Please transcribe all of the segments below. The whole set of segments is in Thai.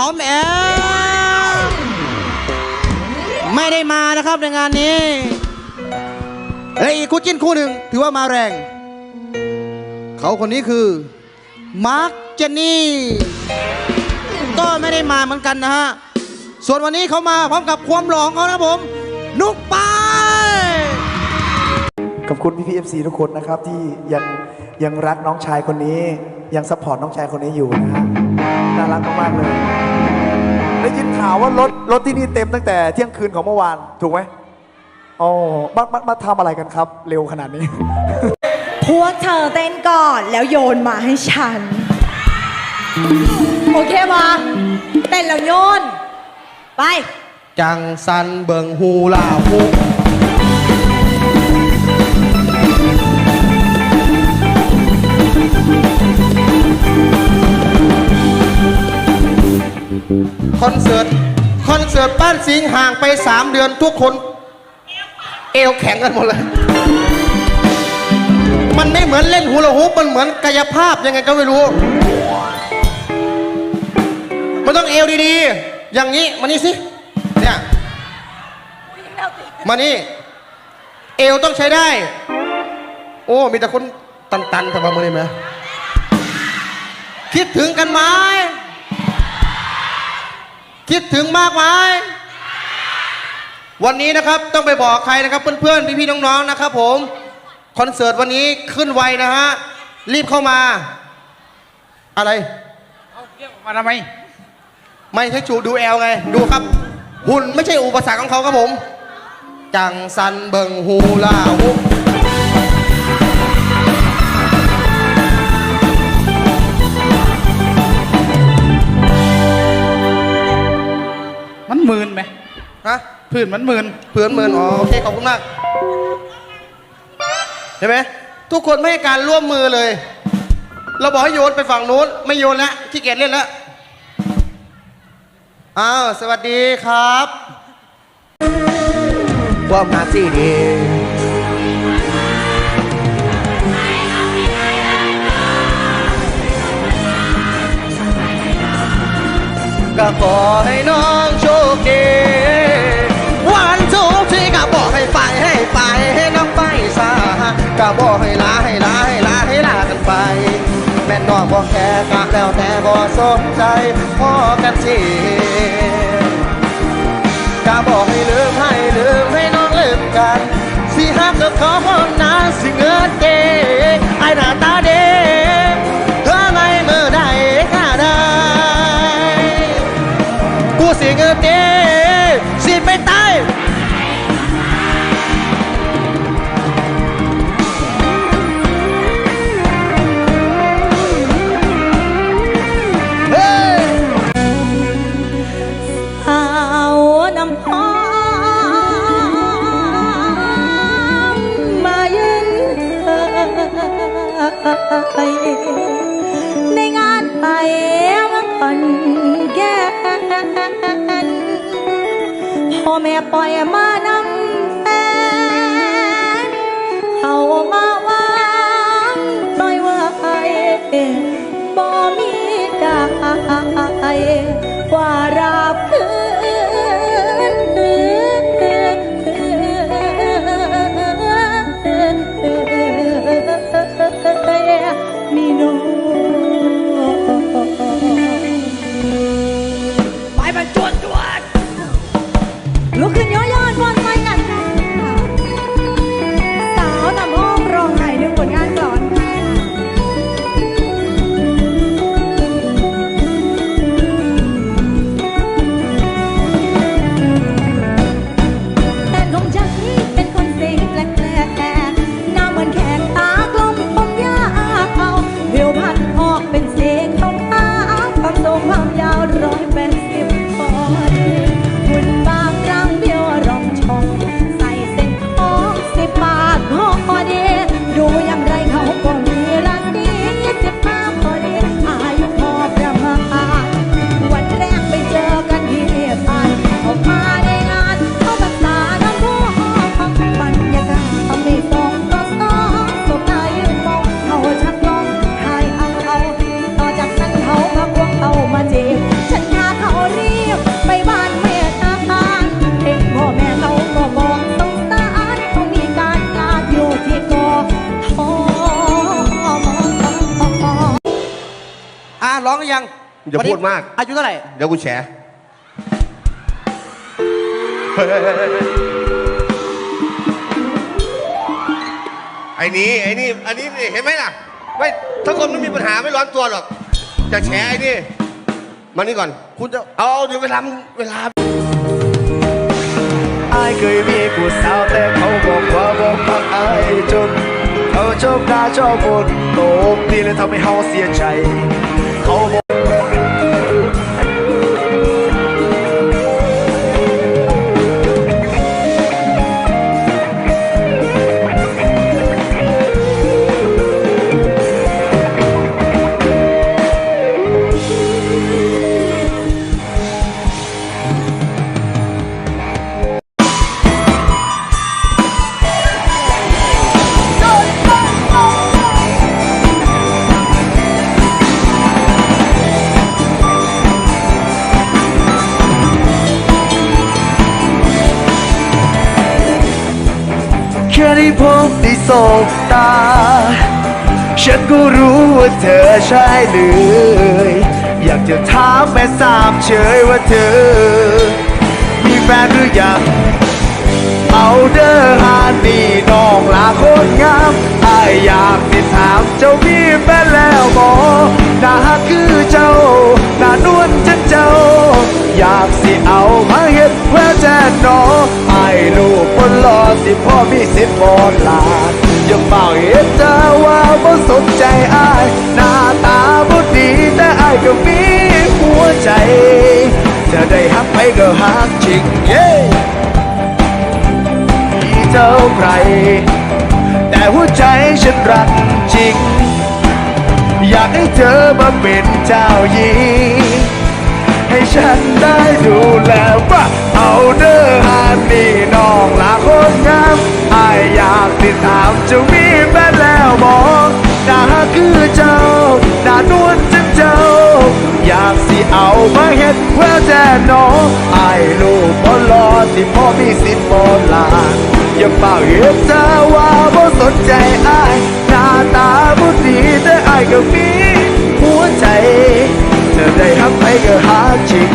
ออมแอมไม่ได้มานะครับในงานนี้และอีกคู่จิ้นคู่หนึ่งถือว่ามาแรง เขาคนนี้คือ มาร์คเจนนี่ ก็ไม่ได้มาเหมือนกันนะฮะ ส่วนวันนี้เขามาพร้อมกับความหลอของเขานะผม นุกปายขอบคุณพี่พีเอฟซีทุกคนนะครับที่ยังยังรักน้องชายคนนี้ ยังซัพพอร์ตน้องชายคนนี้อยู่นะฮะ น่ารักมากๆเลย ได้ยินข่าวว่ารถรถที่นี่เต็มตั้งแต่เที่ยงคืนของเมื่อวานถูกไหมอ๋อมามามาทำอะไรกันครับ เร็วขนาดนี้ พวกเธอเต้นก่อนแล้วโยนมาให้ฉัน โอเคปะเต้นแล้วโยน ไป จังสันเบิงฮูลาฮู คอนเสิร์ตคอนเสิร์ตบ้านสิงห์ห่างไป 3 เดือนทุกคน เอวแข็งกันหมดเลย มันไม่เหมือนเล่นฮูลาฮูปมันเหมือนกายภาพยังไงก็ไม่รู้ มันต้องเอวดีๆ อย่างนี้มานี่สิ เนี่ย มานี่ เอวต้องใช้ได้ โอ้ มีแต่คนตันๆทำไมมือนี่ไหมคิดถึงกันไหม คิดถึงมากไหมวันนี้นะครับต้องไปบอกใครนะครับเพื่อนๆพี่ๆน้องๆนะครับ ผมคอนเสิร์ตวันนี้ขึ้นไวนะฮะรีบเข้ามา อะไรมาทำไมไม่ใช่ชูดูแอลไงดูครับ หุ่นไม่ใช่อุปสรรคของเขาครับผม จังสันเบิงฮูลาฮุ มันหมื่นไหมฮะพื้นมันหมื่นเพื่อนเมินอ๋อโอเคขอบคุณมากเห็นไหมทุกคนไม่ให้การร่วมมือเลย เราบอกให้โยนไปฝั่งนู้น ไม่โยนแล้วขี้เกียจเล่นแล้วอ้าวสวัสดีครับความหน้าที่ดีก็ขอให้น้อง สนใจพ่อกันทีกะบอกให้ลืมให้ลืมให้น้องลืมกันสิหักกับเขาคนนั้นสิเงินเกไอหน้าตาเด็กเธอไม่เมื่อใดข้าได้กูสิเงินเด้ ในงานไปมาคอนแก่พ่อแม่ปล่อยมานำแฟนเขามาวางปล่อยไว้บ่มีได้ว่ารับคืน Pedro Pérez. อย่าพูดมาก อายุเท่าไหร่ เดี๋ยวกูแฉไอ้นี่ไอ้นี่อันนี้นี่เห็นไหมล่ะ ไม่ถ้าคนไม่มีปัญหาไม่ร้อนตัวหรอก จะแฉไอ้นี่ มานี่ก่อน คุณจะ เอาเดี๋ยวเวลาเวลาอายเคยมีผู้สาวแต่เขาบอกว่าบอกมักอายจนเขาชอบด่าชอบบนโตบตีเลยทำให้เฮาเสียใจ เขาบอก พบได้สบตา ฉันก็รู้ว่าเธอใช่เลย อยากจะถามแม่สามเฉยว่าเธอ มีแฟนหรือยัง เอาเด้อฮานี่น้องลาคนงามอายอยากติดถามเจ้ามีแฟนแล้วบอหน้าฮักคือเจ้าหน้านวลจันเจ้า อยากสิเอามาเฮ็ดแววแจนนอไอ้ลูกคนหล่อสิพ่อมีสิทธิ์บอลาดอย่าเป่าเฮ็ดเธอว่าบ่สนใจอายหน้าตาบ่ดีแต่อายก็มีหัวใจ จะได้ฮักไปก็ฮักจริงเย้ เจ้าใครแต่หัวใจฉันรักจริง อยากให้เธอมาเป็นเจ้าหญิง ให้ฉันได้ดูแลว่าเอาเด้อฮานี่น้องลาคนงามอายอยากติดตามจะมีแฟนแล้วบอกน้าคือเจ้ เอามาเฮ็ดแววแจน้องอายลูกบอลอสิพ่อมีสิทธิ์บอลานอย่าเป่าเฮ็ดเธอว่าบ่สนใจไอ้หน้าตาบ่ดีแต่อายก็มีหัวใจ เธอได้ทำไปก็หาจริง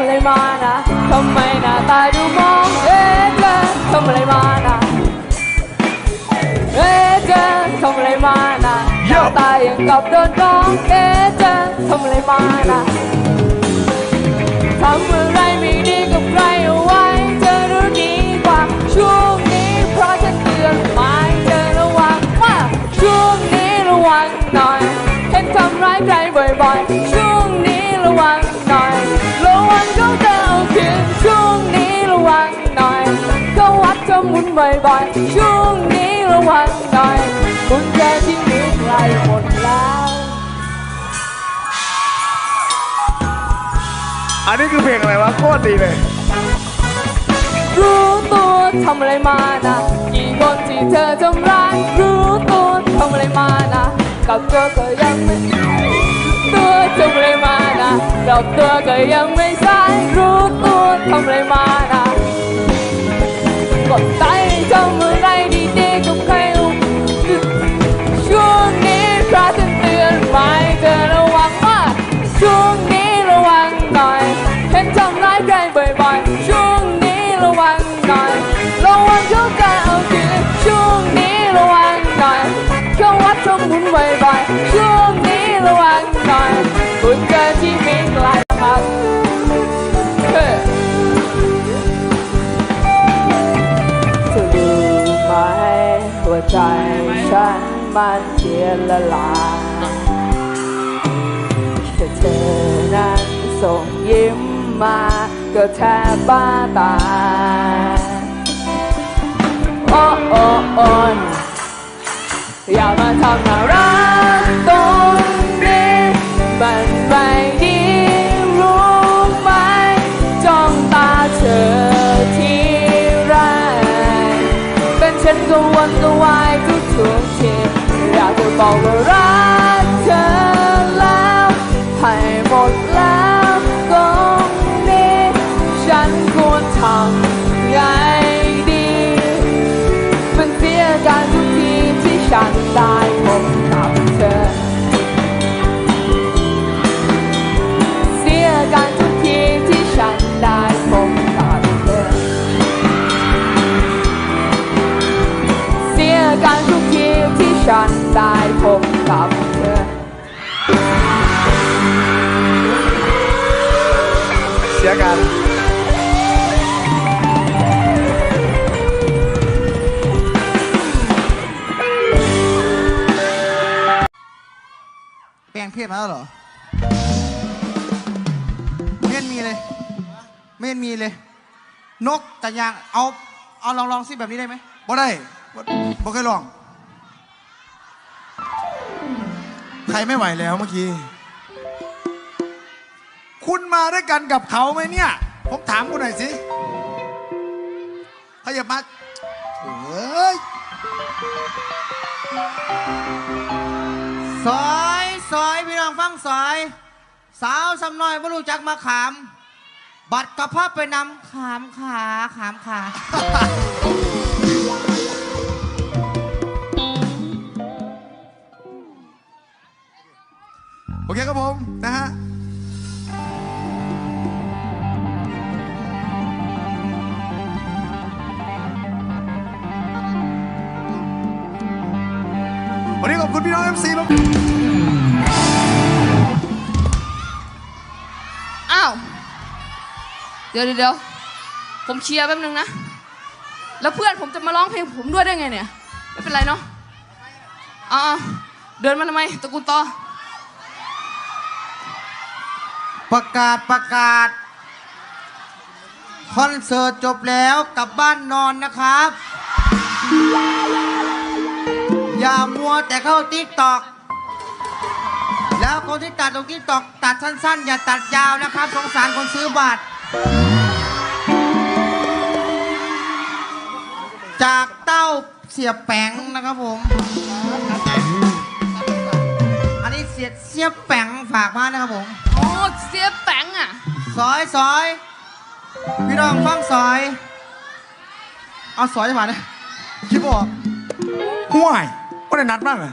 อทำอะไรมานะทำไมหน้าตาดูมองเอ๊ะเธอทำอะไรมานะเอ๊ะเธอทำอะไรมานะหน้าตายังกับโดนกองเอ๊ะเธอทำอะไรมานะทำอะไรไม่ดีกับใครเอาไว้เธอรู้ดีกว่าช่วงนี้เพราะฉันเตือนหมายเธอระวังว่าช่วงนี้ระวังหน่อยเห็นทำร้ายใครบ่อยๆ บ่อยๆ ช่วงนี้ระวังหน่อยคุณเจอที่มีใครหมดแล้วอันนี้คือเพลงอะไรวะโคตรดีเลย รู้ตัวทำอะไรมานะกี่คนที่เธอทำร้ายรู้ตัวทำอะไรมานะกับตัวก็ยังไม่ตัวทำอะไรมานะกับตัวก็ยังไม่สายรู้ตัวทำอะไรมานะ กดใจทำอะไมันเสียละลายแต่เธอนั้นส่งยิ้มมาก็แทบบ้าตายโอ้โอ้โอ้อย่ามาทำน่ารักตรงนี้มันไม่ บอ ลงเพศมาแล้วเหรอไม่เห็นมีเลย ไม่เห็นมีเลย นกแต่ยางเอาเอาลองลองสิแบบนี้ได้ไหมบ่ได้บ่บ่เคยลอง ใครไม่ไหวแล้วเมื่อกี้ คุณมาด้วยกันกับเขาไหมเนี่ย ผมถามคุณหน่อยสิขยับมาเอ้ยซอยซอยพี่น้อ งฟังซอย สาวสำน้อยไม่รู้จักมาขาม บัตรกระเพาะไปนำขามขาขามขา โอเคครับผม นะฮะ วันนี้ขอบคุณพี่น้อง MC มากอ้าว เดี๋ยวเดี๋ยวผมเคลียร์แป๊บนึงนะ แล้วเพื่อนผมจะมาร้องเพลงผมด้วยได้ไงเนี่ย ไม่เป็นไรเนาะอ่าเดินมาทำไมตะกูลต่อ ประกาศประกาศ คอนเสิร์ตจบแล้วกลับบ้านนอนนะครับ อย่ามัวแต่เข้าติ๊กตอก แล้วคนที่ตัดตรงติ๊กตอกตัดสั้นๆ อย่าตัดยาวนะครับ สงสารคนซื้อบัตร จากเต้าเสียแปงนะครับผม อันนี้เสียเสียแปงฝากมานะครับผม โอ้เสียแปงอะ ซอยซอย พี่น้องฟังซอย เอาซอยจะมาเนี่ยคิดบอกห่วยว่าได้นัดบ้างเหรอ